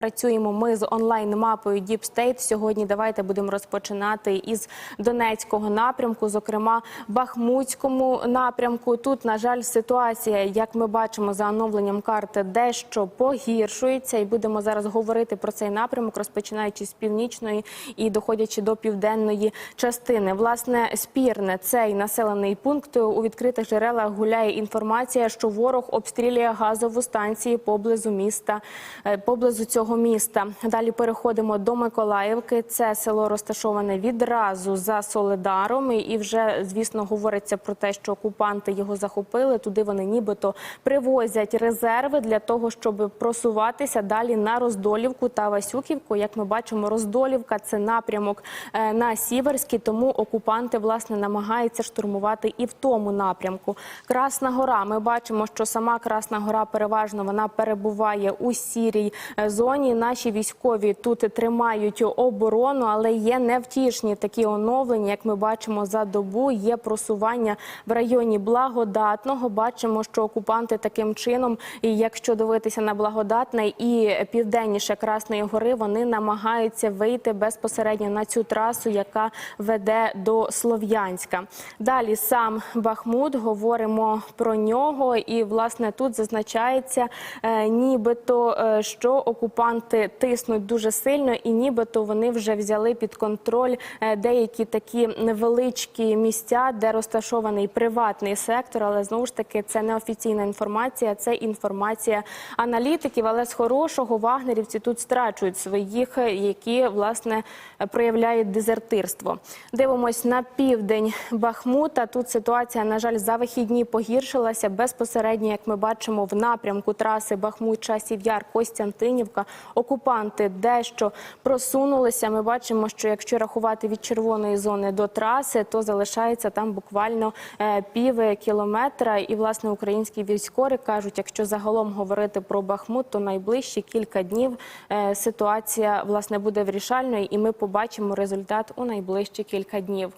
Працюємо ми з онлайн-мапою Deep State. Сьогодні давайте будемо розпочинати із Донецького напрямку, зокрема Бахмутському напрямку. Тут, на жаль, ситуація, як ми бачимо за оновленням карти, дещо погіршується. І будемо зараз говорити про цей напрямок, розпочинаючи з північної і доходячи до південної частини. Власне, спірне цей населений пункт у відкритих джерелах гуляє інформація, що ворог обстрілює газову станцію поблизу міста, е, поблизу цього міста. Далі переходимо до Миколаївки. Це село розташоване відразу за Соледаром. І вже, звісно, говориться про те, що окупанти його захопили. Туди вони нібито привозять резерви для того, щоб просуватися далі на Роздолівку та Васюківку. Як ми бачимо, Роздолівка це напрямок е, на Сіверський, тому окупанти власне намагаються штурмувати і в тому напрямку. Красна Гора. Ми бачимо, що сама Красна Гора переважно вона перебуває у сірій е, зоні. Наші військові тут тримають оборону, але є невтішні такі оновлення. Як ми бачимо за добу, є просування в районі благодатного. Бачимо, що окупанти таким чином, і якщо дивитися на благодатне і південніше Красної Гори, вони намагаються вийти безпосередньо на цю трасу, яка веде до Слов'янська. Далі сам Бахмут говоримо про нього, і власне тут зазначається, е, нібито е, що окупанти тиснуть дуже сильно, і нібито вони вже взяли під контроль е, деякі такі невеличкі місця, де розташований приватний сектор. Але знову ж таки це не офіційна інформація, це інформація аналітиків. Але з хорошого вагнерівці тут страчують своїх, е, які власне проявляють дезертирство. Дивимось на південь Бахмута. Тут ситуація, на жаль, за вихідні погіршилася безпосередньо, як ми бачимо, в напрямку траси Бахмут, Часів Яр, Костянтинівка. Окупанти дещо просунулися. Ми бачимо, що якщо рахувати від червоної зони до траси, то залишається там буквально е, пів кілометра. І власне українські військові кажуть, якщо загалом говорити про Бахмут, то найближчі кілька днів е, ситуація власне буде вирішальною, і ми побачимо результат у найближчі кілька днів.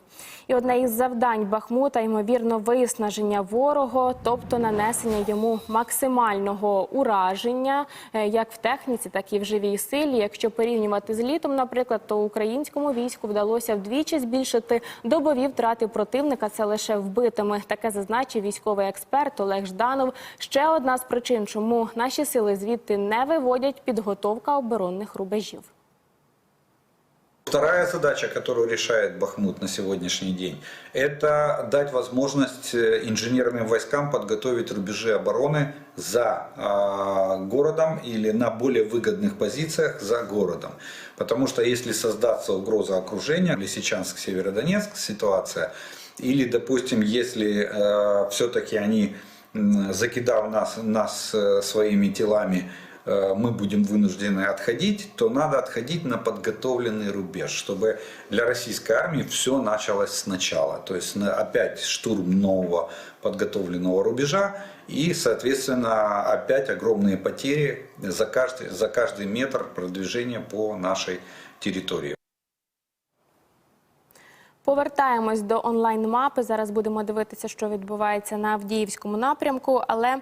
І одне із завдань Бахмута ймовірно виснаження ворога, тобто нанесення йому максимального ураження, е, як в техніці, так і в живій силі. Якщо порівнювати з літом, наприклад, то українському війську вдалося вдвічі збільшити добові втрати противника. Це лише вбитими. Таке зазначив військовий експерт Олег Жданов. Ще одна з причин, чому наші сили звідти не виводять підготовка оборонних рубежів. Вторая задача, которую решает Бахмут на сегодняшний день, это дать возможность э, инженерным войскам подготовить рубежи обороны за э, городом или на более выгодных позициях за городом. Потому что если создаться угроза окружения, Лисичанск, Северодонецк ситуация, или, допустим, если э, все-таки они, закидав нас, нас э, своими телами, мы будем вынуждены отходить, то надо отходить на подготовленный рубеж, чтобы для российской армии все началось сначала. То есть на- опять штурм нового подготовленного рубежа и, соответственно, опять огромные потери за каждый, за каждый метр продвижения по нашей территории. Повертаємось до онлайн-мапи. Зараз будемо дивитися, що відбувається на Авдіївському напрямку. Але е,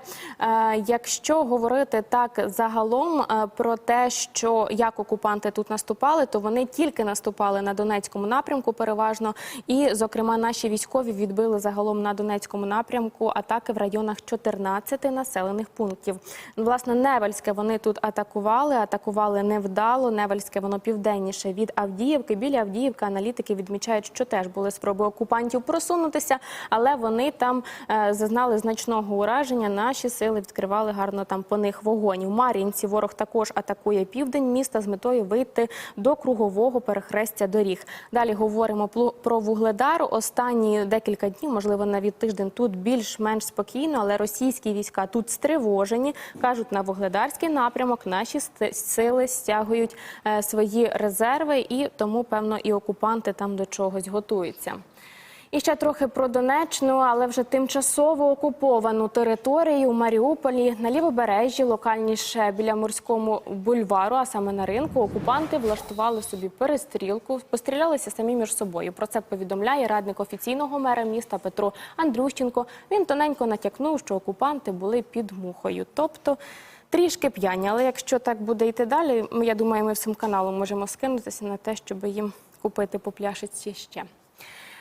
якщо говорити так загалом е, про те, що як окупанти тут наступали, то вони тільки наступали на Донецькому напрямку, переважно, і, зокрема, наші військові відбили загалом на Донецькому напрямку атаки в районах 14 населених пунктів. Власне, Невельське вони тут атакували, атакували невдало. Невельське воно південніше від Авдіївки. Біля Авдіївки аналітики відмічають, що теж були спроби окупантів просунутися, але вони там е, зазнали значного ураження. Наші сили відкривали гарно там по них вогонь. У Мар'їнці ворог також атакує південь міста з метою вийти до кругового перехрестя доріг. Далі говоримо про Вугледар. Останні декілька днів, можливо, навіть тиждень тут більш-менш спокійно, але російські війська тут стривожені. кажуть, на Вугледарський напрямок наші сили стягують е, свої резерви, і тому певно і окупанти там до чогось готуються. І ще трохи про Донеччину, але вже тимчасово окуповану територію у Маріуполі на лівобережжі, локальніше біля морському бульвару, а саме на ринку, окупанти влаштували собі перестрілку, пострілялися самі між собою. Про це повідомляє радник офіційного мера міста Петро Андрющенко. Він тоненько натякнув, що окупанти були під мухою, тобто трішки п'яні. Але якщо так буде йти далі, я думаю, ми всім каналом можемо скинутися на те, щоб їм купити по пляшечці ще.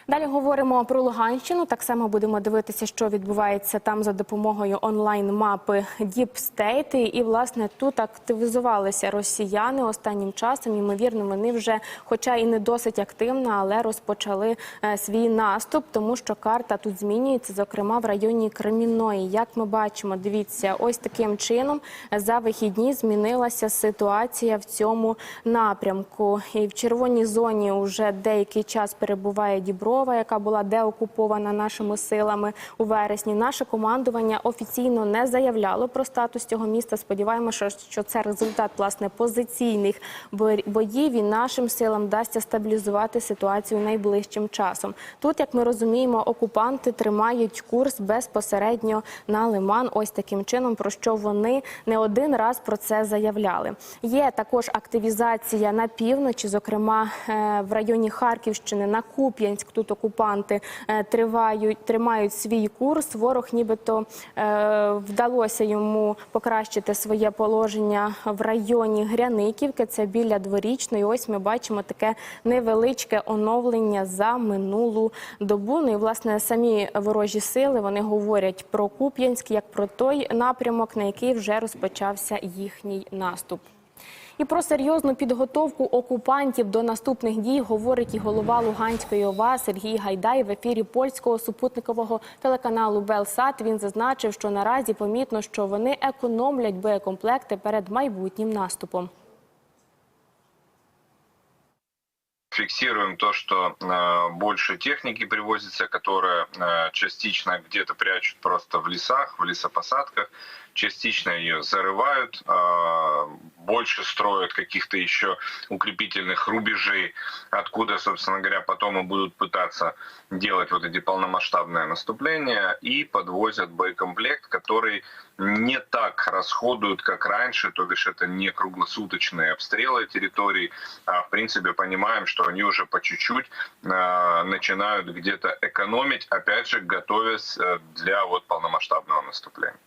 Далі говоримо про Луганщину. Так само будемо дивитися, що відбувається там за допомогою онлайн-мапи State. І власне тут активізувалися росіяни останнім часом. Ймовірно, вони вже, хоча і не досить активно, але розпочали е, свій наступ, тому що карта тут змінюється, зокрема в районі Кремінної. Як ми бачимо, дивіться, ось таким чином за вихідні змінилася ситуація в цьому напрямку. І в червоній зоні вже деякий час перебуває Діброва, яка була деокупована нашими силами у вересні. Наше командування офіційно не заявляло про статус цього міста. Сподіваємося, що це результат власне позиційних бо- боїв і нашим силам вдасться стабілізувати ситуацію найближчим часом. Тут, як ми розуміємо, окупанти тримають курс безпосередньо на лиман. Ось таким чином, про що вони не один раз про це заявляли. Є також активізація на півночі, зокрема е, в районі Харківщини на Куп'янськ. Тут окупанти е, тривають, тримають свій курс. Ворог нібито е, вдалося йому покращити своє положення в районі Гряниківки. Це біля дворічної. Ось ми бачимо таке невеличке оновлення за минулу добу. Ну і власне самі ворожі сили вони говорять про Куп'янськ як про той напрямок, на який вже розпочався їхній наступ. І про серйозну підготовку окупантів до наступних дій говорить і голова Луганської ОВА Сергій Гайдай в ефірі польського супутникового телеканалу Белсат. Він зазначив, що наразі помітно, що вони економлять боєкомплекти перед майбутнім наступом. фиксируем то, что э, больше техники привозится, которая э, частично где-то прячут просто в лесах, в лесопосадках, частично ее зарывают, э, больше строят каких-то еще укрепительных рубежей, откуда, собственно говоря, потом и будут пытаться делать вот эти полномасштабные наступления и подвозят боекомплект, который не так расходуют, как раньше, то бишь это не круглосуточные обстрелы территорий, а в принципе понимаем, что они уже по чуть-чуть э, начинают где-то экономить, опять же, готовясь э, для вот полномасштабного наступления.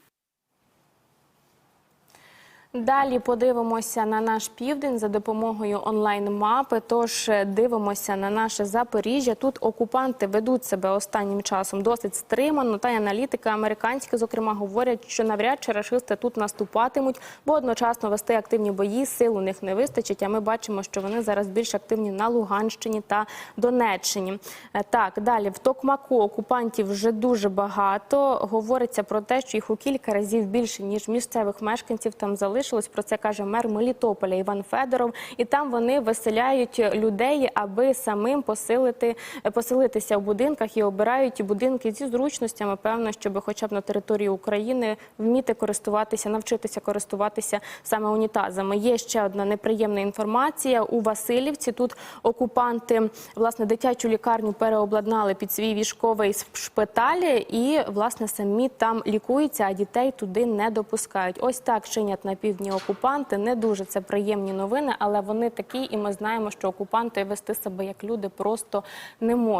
Далі подивимося на наш південь за допомогою онлайн-мапи. Тож е, дивимося на наше Запоріжжя. Тут окупанти ведуть себе останнім часом досить стримано. Та й аналітики американські, зокрема, говорять, що навряд чи рашисти тут наступатимуть, бо одночасно вести активні бої сил у них не вистачить. А ми бачимо, що вони зараз більш активні на Луганщині та Донеччині. Е, Так, далі в Токмаку окупантів вже дуже багато. Говориться про те, що їх у кілька разів більше ніж місцевих мешканців там залишилось. Про це каже мер Мелітополя Іван Федоров. І там вони виселяють людей, аби самим посилити поселитися в будинках і обирають будинки зі зручностями. Певно, щоб хоча б на території України вміти користуватися, навчитися користуватися саме унітазами. Є ще одна неприємна інформація у Васильівці. Тут окупанти власне дитячу лікарню переобладнали під свій військовий шпиталь і власне самі там лікуються, а дітей туди не допускають. Ось так чинять на півдні окупанти. Не дуже це приємні новини, але вони такі, і ми знаємо, що окупанти вести себе як люди просто не можуть.